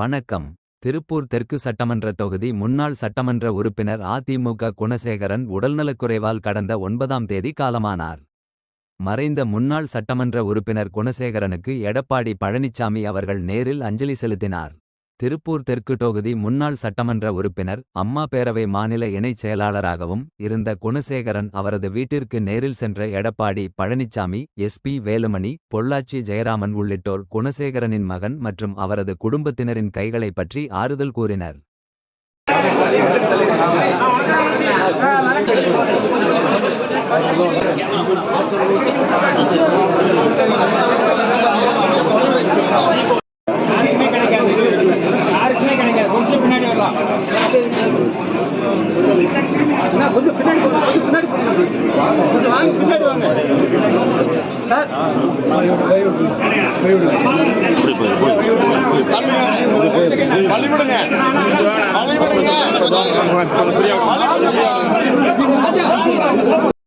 வணக்கம். திருப்பூர் தெற்கு சட்டமன்ற தொகுதி முன்னாள் சட்டமன்ற உறுப்பினர் அதிமுக குணசேகரன் உடல்நலக்குறைவால் கடந்த ஒன்பதாம் தேதி காலமானார். மறைந்த முன்னாள் சட்டமன்ற உறுப்பினர் குணசேகரனுக்கு எடப்பாடி பழனிசாமி அவர்கள் நேரில் அஞ்சலி செலுத்தினார். திருப்பூர் தெற்கு தொகுதி முன்னாள் சட்டமன்ற உறுப்பினர் அம்மா பேரவை மாநில இணைச் செயலாளராகவும் இருந்த குணசேகரன் அவரது வீட்டிற்கு நேரில் சென்ற எடப்பாடி பழனிசாமி எஸ்பி வேலுமணி பொள்ளாச்சி ஜெயராமன் உள்ளிட்டோர் குணசேகரனின் மகன் மற்றும் அவரது குடும்பத்தினரின் கைகளை பற்றி ஆறுதல் கூறினர். கொஞ்சம் பின்னாடி கொஞ்சம் பின்னாடி கொஞ்சம் பின்னாடி வாங்க பின்னாடி வாங்க சார் தள்ளி விடுங்க